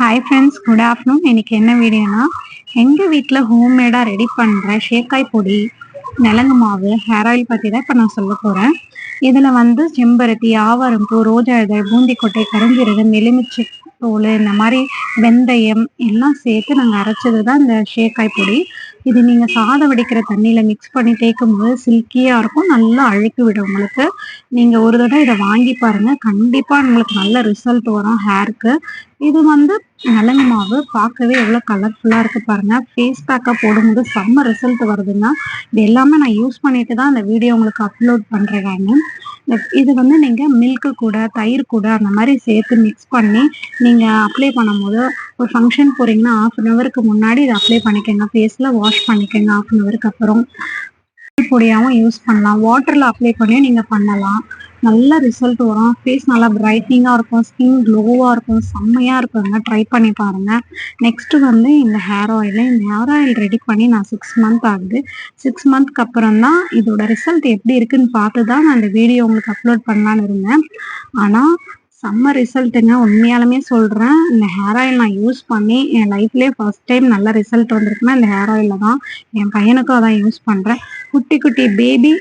Hi friends good afternoon இன்றைக்கி என்ன வீடியோனா எங்கள் வீட்டில் ஹோம்மேடாக ரெடி பண்ணுற ஷேக்காய் பொடி நிலங்கு மாவு ஹேர் ஆயில் பற்றி தான் இப்போ நான் சொல்ல போகிறேன் இதில் வந்து செம்பருத்தி ஆவாரம்பூ ரோஜா இதழ் பூந்திக்கொட்டை கருஞ்சீரகம் எலுமிச்சை தோல் இந்த மாதிரி வெந்தயம் எல்லாம் சேர்த்து நாங்கள் அரைச்சது தான் இந்த ஷேக்காய் பொடி. இது நீங்கள் சாதம் வடிக்கிற தண்ணியில் மிக்ஸ் பண்ணி தேய்க்கும்போது சில்கியாக இருக்கும். நல்லா அழுக்கு விடும் உங்களுக்கு. நீங்கள் ஒரு தடவை இதை வாங்கி பாருங்கள் கண்டிப்பாக உங்களுக்கு நல்ல ரிசல்ட் வரும் ஹேருக்கு இது வந்து நலங்கு மாவு. பார்க்கவே எவ்வளோ கலர்ஃபுல்லாக இருக்குது பாருங்கள் ஃபேஸ் பேக்காக போடும்போது செம்ம ரிசல்ட் வருதுங்க. இது எல்லாமே நான் யூஸ் பண்ணிட்டு தான் இந்த வீடியோ உங்களுக்கு அப்லோட் பண்ணுறேன் நான். இது வந்து நீங்கள் மில்க்கு கூட தயிர் கூட அந்த மாதிரி சேர்த்து மிக்ஸ் பண்ணி நீங்கள் அப்ளை பண்ணும்போது ஒரு ஃபங்க்ஷன் போகிறீங்கன்னா ஆஃப் அன் ஹவருக்கு முன்னாடி இதை அப்ளை பண்ணிக்கோங்க. ஃபேஸில் வாஷ் பண்ணிக்கோங்க ஆஃப் அன் ஹவருக்கு அப்புறம். பொடியாகவும் யூஸ் பண்ணலாம். வாட்டரில் அப்ளை பண்ணியும் நீங்கள் பண்ணலாம். நல்ல ரிசல்ட் வரும். ஃபேஸ் நல்லா பிரைட்னிங்காக இருக்கும். ஸ்கின் க்ளோவாக இருக்கும். செம்மையாக இருக்குங்க. ட்ரை பண்ணி பாருங்கள் நெக்ஸ்ட்டு வந்து இந்த ஹேர் ஆயில் இந்த ஹேர் ஆயில் ரெடி பண்ணி நான் சிக்ஸ் மந்த் ஆகுது. சிக்ஸ் மந்த்க்கு அப்புறம் தான் இதோட ரிசல்ட் எப்படி இருக்குன்னு பார்த்து தான் நான் இந்த வீடியோ உங்களுக்கு அப்லோட் பண்ணலான்னு இருந்தேன். ஆனால் செம்ம ரிசல்ட்டுங்க உண்மையாலுமே சொல்கிறேன் இந்த ஹேர் ஆயில் நான் யூஸ் பண்ணி என் லைஃப்லேயே ஃபர்ஸ்ட் டைம் நல்ல ரிசல்ட் வந்திருக்குன்னா இந்த ஹேர் ஆயிலில் தான் என் பையனுக்கும் அதான் யூஸ் பண்ணுறேன் குட்டி குட்டி பேபி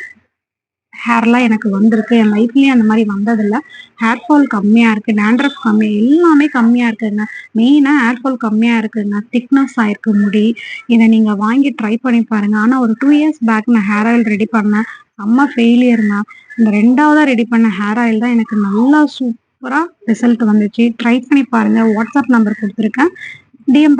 ஹேர்லாம் எனக்கு வந்திருக்கு. என் லைஃப்லேயும் அந்த மாதிரி வந்ததில்ல. ஹேர் ஃபால் கம்மியாக இருக்குது டேண்ட்ரஃப் கம்மியாக எல்லாமே கம்மியாக இருக்குதுங்க மெயினாக ஹேர் ஃபால் கம்மியாக இருக்குதுங்க திக்னஸ் ஆயிருக்கு முடி. இதை நீங்கள் வாங்கி ட்ரை பண்ணி பாருங்கள் ஆனால் ஒரு டூ இயர்ஸ் பேக் நான் ஹேர் ஆயில் ரெடி பண்ணேன். செம்ம ஃபெயிலியருங்க இந்த ரெண்டாவதாக ரெடி பண்ண ஹேர் ஆயில் தான் எனக்கு நல்லா சூப் சூப்பராக ரிசல்ட் வந்துச்சு. ட்ரை பண்ணி பாருங்கள் வாட்ஸ்அப் நம்பர் கொடுத்துருக்கேன். டிஎம்